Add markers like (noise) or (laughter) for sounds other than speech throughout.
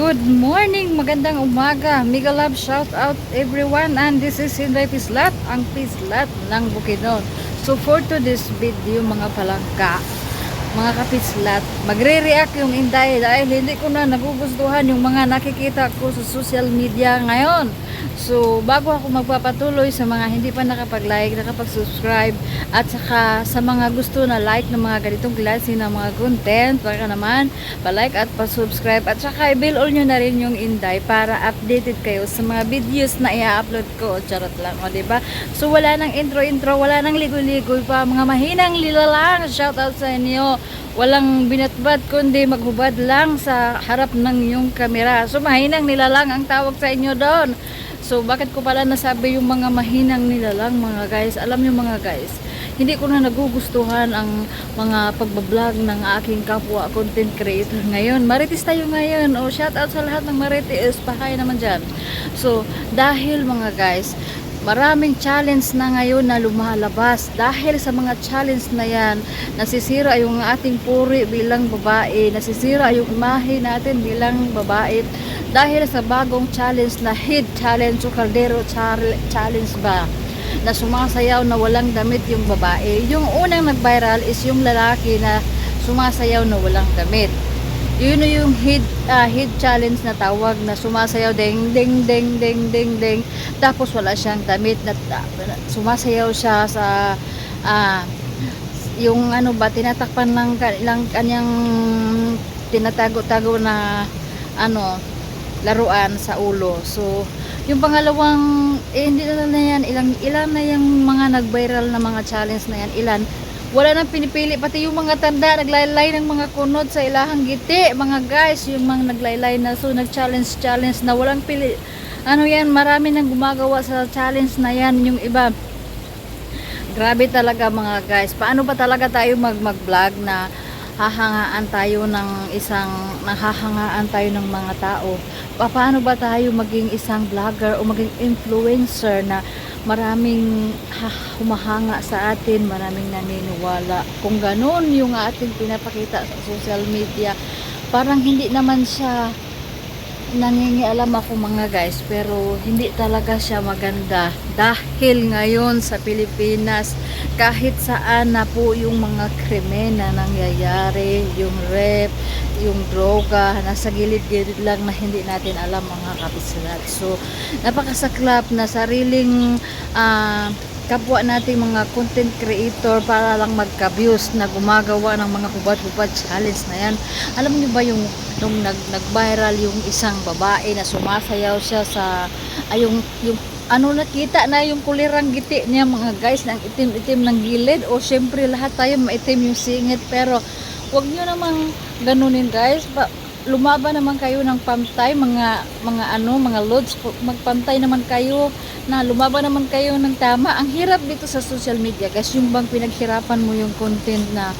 Good morning, magandang umaga. Mega love shout out everyone and this is Hinday Pislat, ang Pislat ng Bukidnon. So for today's video mga palangka, mga kapislat, magre-react yung Inday dahil hindi ko na nagugustuhan yung mga nakikita ko sa social media ngayon. So, bago ako magpapatuloy sa mga hindi pa nakapag-like, nakapag-subscribe, at saka sa mga gusto na like ng mga ganitong klase ng mga content, baka naman, pa-like at pa-subscribe, at saka i-bill all nyo na rin yung Inday para updated kayo sa mga videos na i-upload ko. Charot lang, o diba? So, wala nang intro-intro, wala nang ligoy-ligoy pa, mga mahinang lilalang, shout out sa inyo. Walang binatbat kundi maghubad lang sa harap ng yung kamera. So, mahinang nilalang ang tawag sa inyo doon. So, bakit ko pala nasabi yung mga mahinang nila lang mga guys? Alam niyo mga guys, hindi ko na nagugustuhan ang mga pagbablog ng aking kapwa content creator ngayon. Marites tayo ngayon. O, shout out sa lahat ng Marites. Pahay naman dyan. So, dahil mga guys, maraming challenge na ngayon na lumalabas. Dahil sa mga challenge na yan, nasisira yung ating puri bilang babae. Nasisira yung imahe natin bilang babae dahil sa bagong challenge na head challenge o caldero char- challenge ba na sumasayaw na walang damit yung babae yung unang nag-viral is yung lalaki na sumasayaw na walang damit yun yung head, ah, head challenge na tawag na sumasayaw ding ding ding ding ding ding tapos wala siyang damit na sumasayaw siya sa ah, yung ano ba tinatakpan lang, lang kanyang tinatago-tago na ano laruan sa ulo. So, yung pangalawang, eh, hindi na na yan, ilang, ilan na yung mga nag-viral na mga challenge na yan, ilan, wala nang pinipili, pati yung mga tanda, naglaylay ng mga kunod sa ilahang giti, mga guys, yung mga naglaylay na, so, nag-challenge, challenge na walang pili, ano yan, marami nang gumagawa sa challenge na yan, yung iba, grabe talaga mga guys, paano ba talaga tayo mag-vlog na, hahangaan tayo ng isang nahahangaan tayo ng mga tao? Paano ba tayo maging isang vlogger o maging influencer na maraming ha- humahanga sa atin maraming naniniwala. Kung ganun yung ating pinapakita sa social media parang hindi naman siya nangingialam ako mga guys pero hindi talaga siya maganda. Dahil ngayon sa Pilipinas kahit saan na po yung mga krimen na nangyayari yung rape, yung droga nasa gilid-gilid lang na hindi natin alam mga kapisilat so napakasaklap na sariling ah, kapwa nating mga content creator para lang magka-views na gumagawa ng mga hubad-hubad challenge na yan. Alam niyo ba yung nung nag nag-viral yung isang babae na sumasayaw siya sa ay yung yung ano nakita na yung kulirang giti niya mga guys ng itim-itim ng gilid o syempre lahat tayo maitim yung singit pero wag niyo namang ganunin guys. Ba, lumaban naman kayo ng pantay mga mga ano mga loads magpantay naman kayo na lumaban naman kayo ng tama. Ang hirap dito sa social media guys. Yung bang pinaghirapan mo yung content na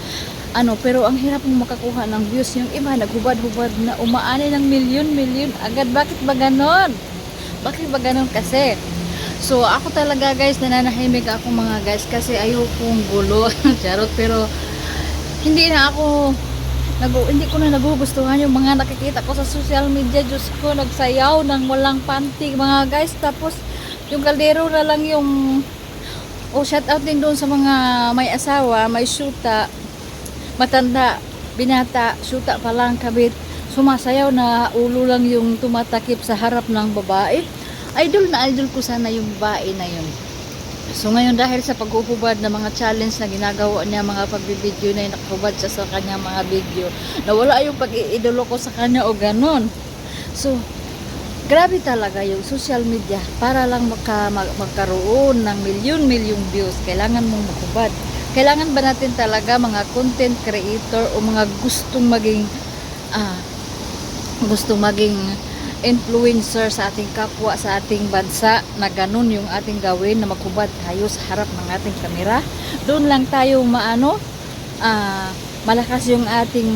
ano pero ang hirap mong makakuha ng views. Yung iba naghubad-hubad na umaani ng milyon-milyon agad bakit ba ganon? Bakit ba ganon kasi? So ako talaga guys nananahimik ako mga guys kasi ayokong gulo. (laughs) Charot pero hindi na ako nag hindi ko na nagugustuhan yung mga nakikita ko sa social media. Diyos ko nagsayaw ng walang panty mga guys. Tapos yung kaldero na lang yung oh shout out din doon sa mga may asawa may syuta matanda binata syuta pa lang kabit. Sumasayaw na ulo lang yung tumatakip sa harap ng babae. Idol na idol ko sana yung babae na yun So ngayon dahil sa paghuhubad ng mga challenge na ginagawa niya, mga pagbibideo na nakahubad siya sa kanya mga video, nawala yung pag-iidolo ko sa kanya o ganon. So, grabe talaga yung social media para lang magka, mag, magkaroon ng milyon-milyong views. Kailangan mong maghubad. Kailangan ba natin talaga mga content creator o mga gustong maging ah, gustong maging influencer sa ating kapwa sa ating bansa na ganun yung ating gawin na maghubad tayo sa harap ng ating kamera doon lang tayo maano ah, malakas yung ating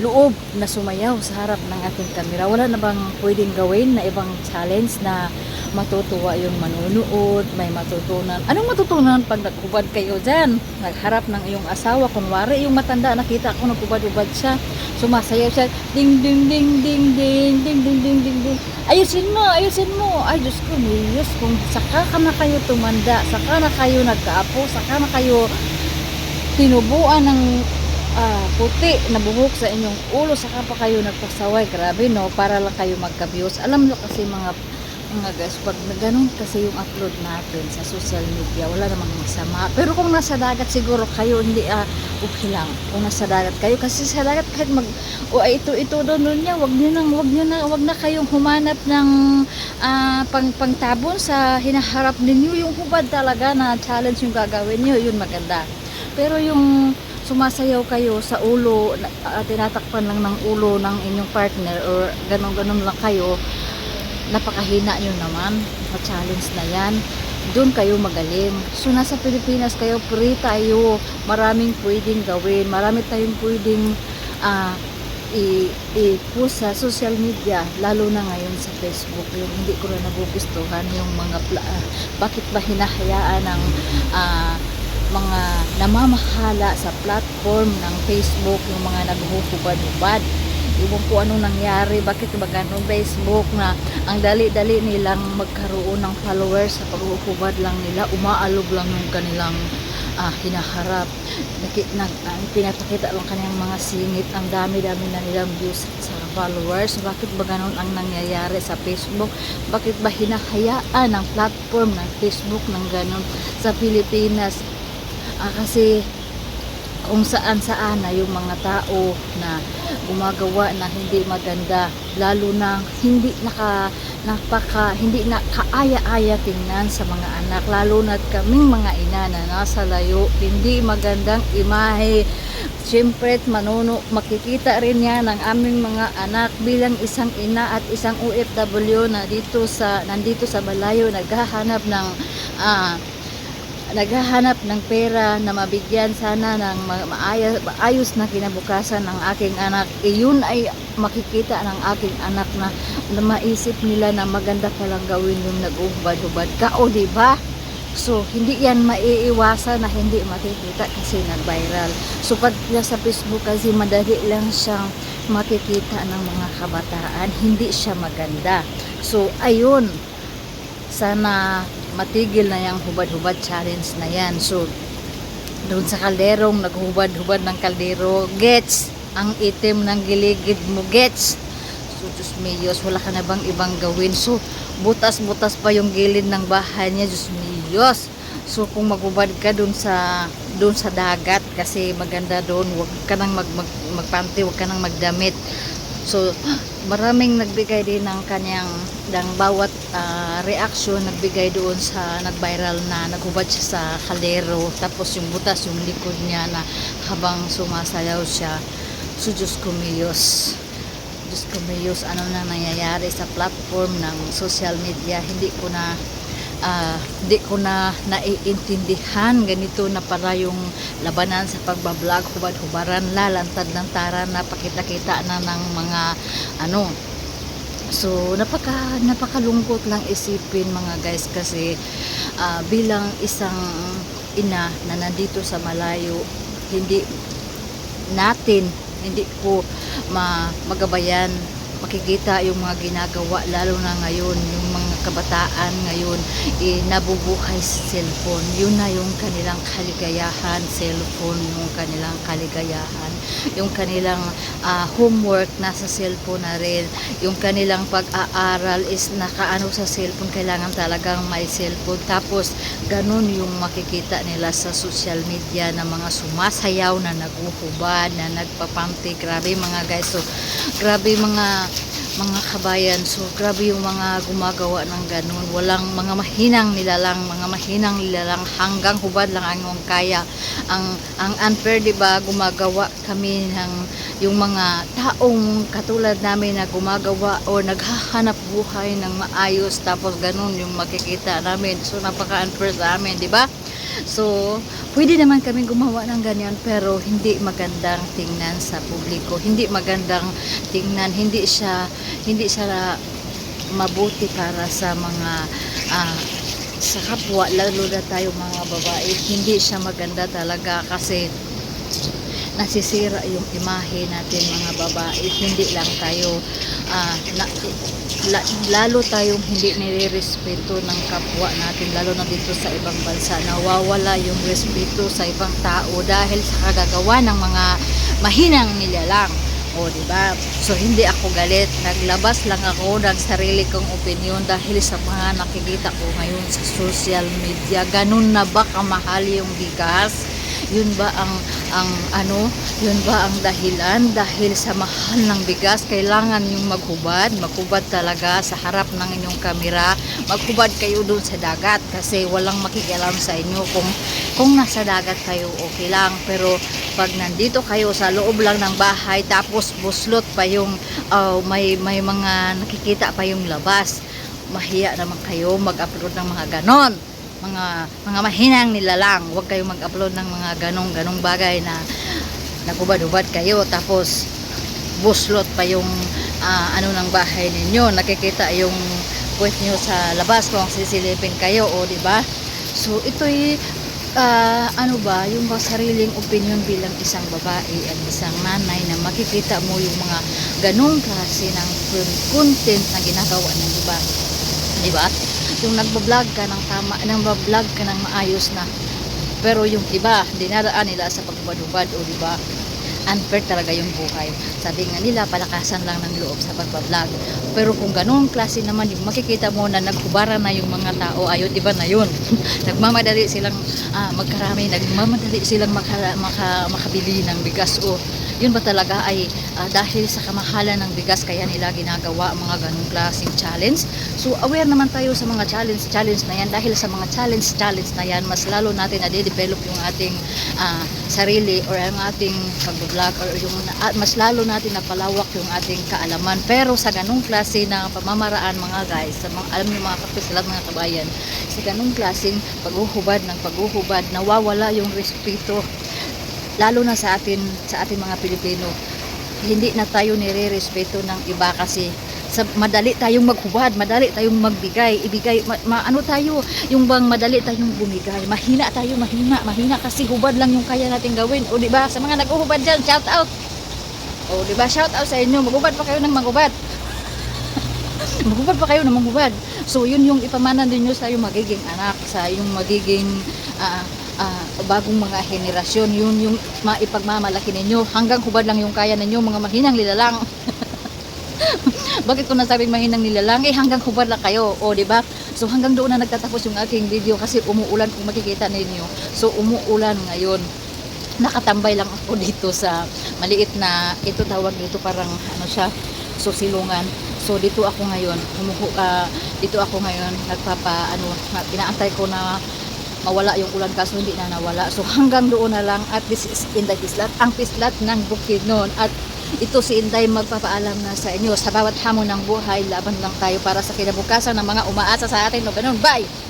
loob na sumayaw sa harap ng ating kamera wala na bang pwedeng gawin na ibang challenge na matutuwa yung manunood, may matutunan. Anong matutunan pag nagkubad kayo dyan? Nagharap ng iyong asawa, kunwari yung matanda, nakita ko nagkubad-ubad siya, sumasayaw siya, ding ding ding ding Ayusin mo, ayusin mo. Ay, Diyos ko, Diyos, kung saka ka na kayo tumanda, saka na kayo nagkaapo, saka na kayo tinubuan ng ah, puti na buhok sa inyong ulo saka pa kayo nagpasaway. Grabe no? Para lang kayo magka-views alam nyo kasi mga mga guys pag ganun kasi yung upload natin sa social media wala namang masama. Pero kung nasa dagat siguro kayo hindi ah, okay lang. Kung nasa dagat kayo kasi sa dagat kahit mag o ay, ito ito doon doon niya wag niyo nang wag niyo na wag na kayong humanap ng ah, pang pangtabon sa hinaharap ninyo. Yung hubad talaga na challenge yung gagawin niyo yun maganda. Pero yung sumasayaw kayo sa ulo, ah, tinatakpan lang ng ulo ng inyong partner or ganun-ganun lang kayo, napakahina nyo naman. Ma-challenge na yan. Doon kayo magaling. So, nasa Pilipinas kayo, free tayo. Maraming pwedeng gawin. Marami tayong pwedeng i- i-post sa social media, lalo na ngayon sa Facebook, yung hindi ko na nagugustuhan yung mga, ah, bakit ba hinahayaan ng ah, mga namamahala sa platform ng Facebook, yung mga naghuhubad-hubad. Iwan ko anong nangyari, bakit ba ganun Facebook na ang dali-dali nilang magkaroon ng followers sa paghuhubad lang nila, umaalog lang yung kanilang ah, hinaharap. Naki, ang pinapakita lang kanilang mga singit, ang dami-dami na nilang views sa followers. Bakit ba ganun ang nangyayari sa Facebook? Bakit ba hinahayaan ng platform ng Facebook ng ganun sa Pilipinas? Ah, kasi kung saan saan na yung mga tao na gumagawa na hindi maganda lalo na hindi naka napaka hindi na kaaya-aya tingnan sa mga anak lalo na kaming mga ina na nasa layo hindi magandang imahe. Siyempre, manuno, makikita rin yan ng aming mga anak bilang isang ina at isang OFW na dito sa, nandito sa Malayo, naghahanap ng ah, naghahanap ng pera na mabigyan sana ng ma- maayos, maayos na kinabukasan ng aking anak. Iyon ay makikita ng aking anak na, na maisip nila na maganda palang gawin yung nag-uhubad-hubad ka. O, di ba? So, hindi yan maiiwasan na hindi makikita kasi nag-viral. So, pag sa Facebook kasi madali lang siyang makikita ng mga kabataan. Hindi siya maganda. So, ayun. Sana matigil na yung hubad-hubad challenge na yan. So, doon sa kalderong naghubad-hubad ng kaldero, gets, ang itim ng giligid mo, gets. So, Diyos miyos, wala ka na bang ibang gawin? So, butas-butas pa yung gilid ng bahay niya, Diyos miyos. So, kung maghubad ka doon sa doon sa dagat kasi maganda doon, wag ka nang mag, mag, magpanty, wag ka nang magdamit. So, (gasps) maraming nagbigay din ng kanyang ng bawat ah, reaction nagbigay doon sa nag-viral na naghubad siya sa kaldero tapos yung butas yung likod niya na habang sumasayaw siya. So Diyos ko miyos Diyos ko miyos ano na nangyayari sa platform ng social media? Hindi ko na ah, hindi ko na naiintindihan. Ganito na para yung labanan sa pagbablog hubad-hubaran lalantad lantaran na pakita-kita na ng mga ano So, napaka napakalungkot lang isipin mga guys kasi ah, bilang isang ina na nandito sa malayo, hindi natin hindi ko ma magabayan makikita yung mga ginagawa lalo na ngayon yung mga kabataan ngayon eh, nabubuhay sa cellphone. Yun na yung kanilang kaligayahan cellphone yung kanilang kaligayahan. Yung kanilang ah, homework nasa cellphone na rin. Yung kanilang pag-aaral is nakaano sa cellphone kailangan talagang may cellphone. Tapos ganun yung makikita nila sa social media na mga sumasayaw na naguhubad na nagpapanti grabe mga guys so grabe mga mga kabayan. So grabe yung mga gumagawa ng ganun. Walang mga mahinang nilalang mga mahinang nilalang. Hanggang hubad lang ang kaya. Ang ang unfair di ba gumagawa kami ng yung mga taong katulad namin na gumagawa o naghahanap buhay ng maayos. Tapos ganun yung makikita namin. So napaka unfair sa amin di ba So, pwede naman kami gumawa ng ganyan pero hindi magandang tingnan sa publiko. Hindi magandang tingnan, hindi siya hindi siya mabuti para sa mga ah, sa kapwa, lalo na tayo mga babae. Hindi siya maganda talaga kasi nasisira yung imahe natin mga babae. Hindi lang tayo ah, na, la- lalo tayong hindi nire-respeto ng kapwa natin lalo na dito sa ibang bansa. Nawawala yung respeto sa ibang tao dahil sa kagagawa ng mga mahinang nilalang o di ba? So hindi ako galit. Naglabas lang ako ng sarili kong opinion dahil sa mga nakikita ko ngayon sa social media. Ganun na ba kamahal yung bigas yun ba ang ang ano? Yun ba ang dahilan? Dahil sa mahal ng bigas kailangan yung maghubad. Maghubad talaga sa harap ng inyong kamera. Maghubad kayo doon sa dagat kasi walang makikialam sa inyo kung kung nasa dagat kayo okay lang. Pero pag nandito kayo sa loob lang ng bahay tapos buslot pa yung ah, may may mga nakikita pa yung labas mahiya naman kayo mag-upload ng mga ganon mga mga mahinang nilalang. Huwag kayo mag-upload ng mga ganong ganong bagay na nagubad-ubad kayo. Tapos buslot pa yung ah, ano ng bahay ninyo. Nakikita yung puwet nyo sa labas kung sisilipin kayo o di ba? So ito'y ah, ano ba yung ba sariling opinion bilang isang babae at isang nanay na makikita mo yung mga ganong klase ng content na ginagawa ng iba di ba yung nagbablog ka ng tama nang bablog ka ng maayos na. Pero yung iba dinaraan nila sa pagbubad-ubad o di ba unfair talaga yung buhay. Sabi nga nila palakasan lang ng loob sa pagbablog. Pero kung ganun klase naman yung makikita mo na naghubara na yung mga tao ayun iba na yun. (laughs) Nagmamadali silang ah, magkarami nagmamadali silang maka, maka, makabili ng bigas. O yun ba talaga ay ah, dahil sa kamahalan ng bigas kaya nila ginagawa mga ganong klaseng challenge? So aware naman tayo sa mga challenge challenge na yan. Dahil sa mga challenge challenge na yan mas lalo natin na develop yung ating ah, sarili or ang ating pag-vlog or yung at mas lalo natin napalawak yung ating kaalaman. Pero sa ganong klase na pamamaraan mga guys sa mga alam niyo mga kapisalat mga kabayan sa ganong klaseng paghuhubad ng paghuhubad nawawala yung respeto lalo na sa atin sa ating mga Pilipino. Hindi na tayo nire-respeto ng iba kasi sa madali tayong maghubad, madali tayong magbigay, ibigay, ma, ma- ano tayo, yung bang madali tayong bumigay, mahina tayo, mahina, mahina kasi hubad lang yung kaya natin gawin. O di ba sa mga naghuhubad diyan, shout out. O di ba shout out sa inyo, maghubad pa kayo ng maghubad. (laughs) maghubad pa kayo ng maghubad. So yun yung ipamana ninyo sa yung magiging anak, sa yung magiging ah, ah, bagong mga henerasyon, yun yung maipagmamalaki ninyo. Hanggang hubad lang yung kaya ninyo, mga mahinang lilalang. (laughs) Bakit ko nasabing mahinang nilalang? Eh, hanggang hubad lang kayo. O, di ba? So, hanggang doon na nagtatapos yung aking video kasi umuulan kung makikita ninyo. So, umuulan ngayon. Nakatambay lang ako (laughs) dito sa maliit na, ito tawag dito parang ano siya, so silungan. So, dito ako ngayon. Humuhu, ah, dito ako ngayon. Nagpapa, ano, na- inaantay ko na mawala yung ulan kaso hindi na nawala. So hanggang doon na lang at this is Inday Pislat, ang pislat ng Bukidnon at ito si Inday magpapaalam na sa inyo sa bawat hamon ng buhay, laban lang tayo para sa kinabukasan ng mga umaasa sa atin. No, ganun, bye!